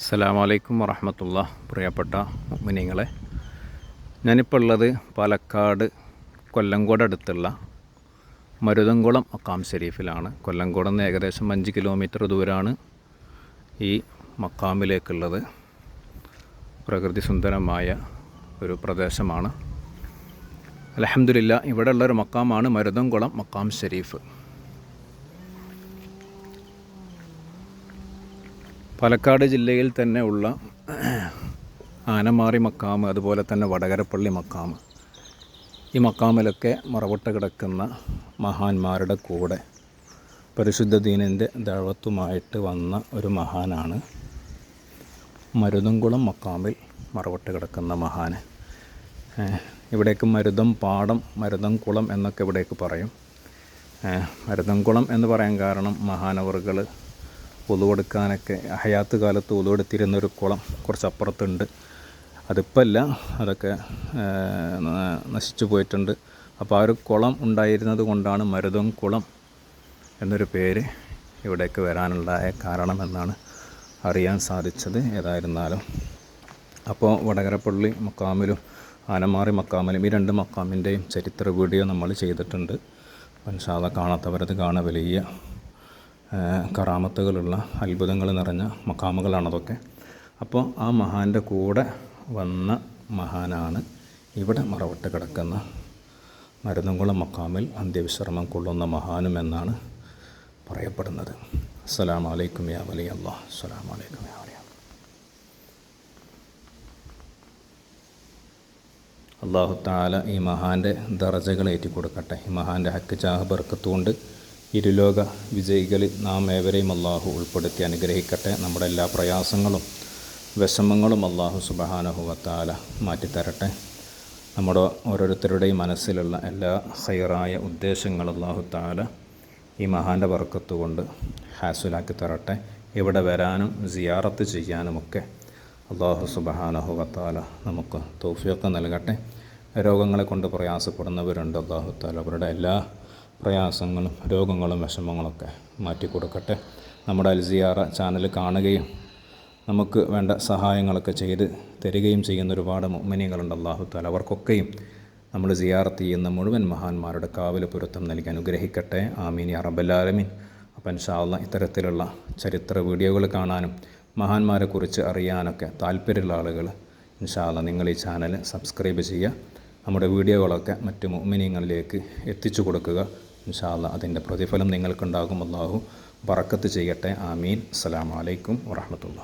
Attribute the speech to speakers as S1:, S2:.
S1: അസ്സലാമലൈക്കും വറഹമത്തുള്ള. പ്രിയപ്പെട്ട മിനിങ്ങളെ ഞാനിപ്പോൾ ഉള്ളത് പാലക്കാട് കൊല്ലങ്കോട് അടുത്തുള്ള മരുതംകുളം മക്കാം ഷെരീഫിലാണ് കൊല്ലങ്കോട് നിന്ന് ഏകദേശം അഞ്ച് കിലോമീറ്റർ ദൂരമാണ് ഈ മക്കാമിലേക്കുള്ളത്. പ്രകൃതി സുന്ദരമായ ഒരു പ്രദേശമാണ്. അലഹമില്ല ഇവിടെ ഉള്ളൊരു മക്കാമാണ് മരുതംകുളം മക്കാം ഷെരീഫ് പാലക്കാട് ജില്ലയിൽ തന്നെ ഉള്ള ആനമാറി മക്കാമ് അതുപോലെ തന്നെ വടകരപ്പള്ളി മക്കാമ് ഈ മക്കാമിലൊക്കെ മറവിട്ട് കിടക്കുന്ന മഹാന്മാരുടെ കൂടെ പരിശുദ്ധ ദീനിന്റെ ദഴവത്തുമായിട്ട് വന്ന ഒരു മഹാനാണ് മരുതംകുളം മക്കാമിൽ മറവട്ട് കിടക്കുന്ന മഹാന്. ഇവിടേക്ക് മരുതം പാടം മരുതം കുളം എന്നൊക്കെ ഇവിടേക്ക് പറയും. മരുതംകുളം എന്ന് പറയാൻ കാരണം മഹാനവറുകൾ ഉളുവെടുക്കാനൊക്കെ ഹയാത്ത് കാലത്ത് ഒതുവെടുത്തിരുന്നൊരു കുളം കുറച്ച് അപ്പുറത്തുണ്ട് അതിപ്പോൾ അല്ല അതൊക്കെ നശിച്ചു പോയിട്ടുണ്ട്. അപ്പോൾ ആ ഒരു കുളം ഉണ്ടായിരുന്നത് കൊണ്ടാണ് മരുതം കുളം എന്നൊരു പേര് ഇവിടേക്ക് വരാനുണ്ടായ കാരണമെന്നാണ് അറിയാൻ സാധിച്ചത് ഏതായിരുന്നാലും. അപ്പോൾ വടകരപ്പള്ളി മക്കാമിലും ആനമാറി മക്കാമിലും ഈ രണ്ട് മക്കാമിന്റെയും ചരിത്ര വീഡിയോ നമ്മൾ ചെയ്തിട്ടുണ്ട്. മനുഷ്യ കാണാത്തവരത് കാണാൻ വലിയ കറാമത്തുകളുള്ള അത്ഭുതങ്ങൾ നിറഞ്ഞ മക്കാമുകളാണതൊക്കെ അപ്പോൾ ആ മഹാന്റെ കൂടെ വന്ന മഹാനാണ് ഇവിടെ മറവിട്ട് കിടക്കുന്ന മരുന്നുംകുളം മക്കാമിൽ അന്ത്യവിശ്രമം കൊള്ളുന്ന മഹാനും എന്നാണ് പറയപ്പെടുന്നത്. അസ്സലാം വലൈക്കും യാ വലിയ അള്ളാഹ് അസ്സലാം വലൈക്കും യാ വലിയ. അള്ളാഹു താല ഈ മഹാന്റെ ദറജകൾ ഏറ്റി കൊടുക്കട്ടെ. ഈ മഹാന്റെ ഹക്ക് ചാഹ് ബർക്കത്തുകൊണ്ട് ഇരുലോക വിജയികളിൽ നാം ഏവരെയും അള്ളാഹു ഉൾപ്പെടുത്തി അനുഗ്രഹിക്കട്ടെ. നമ്മുടെ എല്ലാ പ്രയാസങ്ങളും വിഷമങ്ങളും അള്ളാഹു സുബഹാനഹുവത്താല മാറ്റിത്തരട്ടെ. നമ്മുടെ ഓരോരുത്തരുടെയും മനസ്സിലുള്ള എല്ലാ ഹൈറായ ഉദ്ദേശങ്ങൾ അള്ളാഹു താല ഈ മഹാന്റെ വർക്കത്തുകൊണ്ട് ഹാസുലാക്കി തരട്ടെ. ഇവിടെ വരാനും സിയാറത്ത് ചെയ്യാനുമൊക്കെ അള്ളാഹു സുബഹാനഹുവത്താല നമുക്ക് തോഫിയൊക്കെ നൽകട്ടെ. രോഗങ്ങളെ കൊണ്ട് പ്രയാസപ്പെടുന്നവരുണ്ട് അള്ളാഹു താല അവരുടെ എല്ലാ പ്രയാസങ്ങളും രോഗങ്ങളും വിഷമങ്ങളൊക്കെ മാറ്റിക്കൊടുക്കട്ടെ. നമ്മുടെ അൽസിയാറ ചാനൽ കാണുകയും നമുക്ക് വേണ്ട സഹായങ്ങളൊക്കെ ചെയ്ത് തരികയും ചെയ്യുന്ന ഒരുപാട് മുമ്മനികളുണ്ട് അള്ളാഹു താല അവർക്കൊക്കെയും നമ്മൾ സിയാറത്ത് ചെയ്യുന്ന മുഴുവൻ മഹാന്മാരുടെ കാവൽ പൊരുത്തം നൽകി അനുഗ്രഹിക്കട്ടെ. ആമീൻ യാ റബ്ബല്ലാലമീൻ അപ്പം ഇൻഷാല്ല ഇത്തരത്തിലുള്ള ചരിത്ര വീഡിയോകൾ കാണാനും മഹാന്മാരെക്കുറിച്ച് അറിയാനൊക്കെ താല്പര്യമുള്ള ആളുകൾ ഇൻഷാല്ല നിങ്ങൾ ഈ ചാനൽ സബ്സ്ക്രൈബ് ചെയ്യുക. നമ്മുടെ വീഡിയോകളൊക്കെ മറ്റ് മുമിനിയങ്ങളിലേക്ക് എത്തിച്ചു കൊടുക്കുക. ഇൻഷാല്ല അതിന്റെ പ്രതിഫലം നിങ്ങൾക്കുണ്ടാകും. അള്ളാഹു ബറക്കത്ത് ചെയ്യട്ടെ. ആമീൻ. അസ്സലാമലൈക്കും വറഹമത്തുള്ള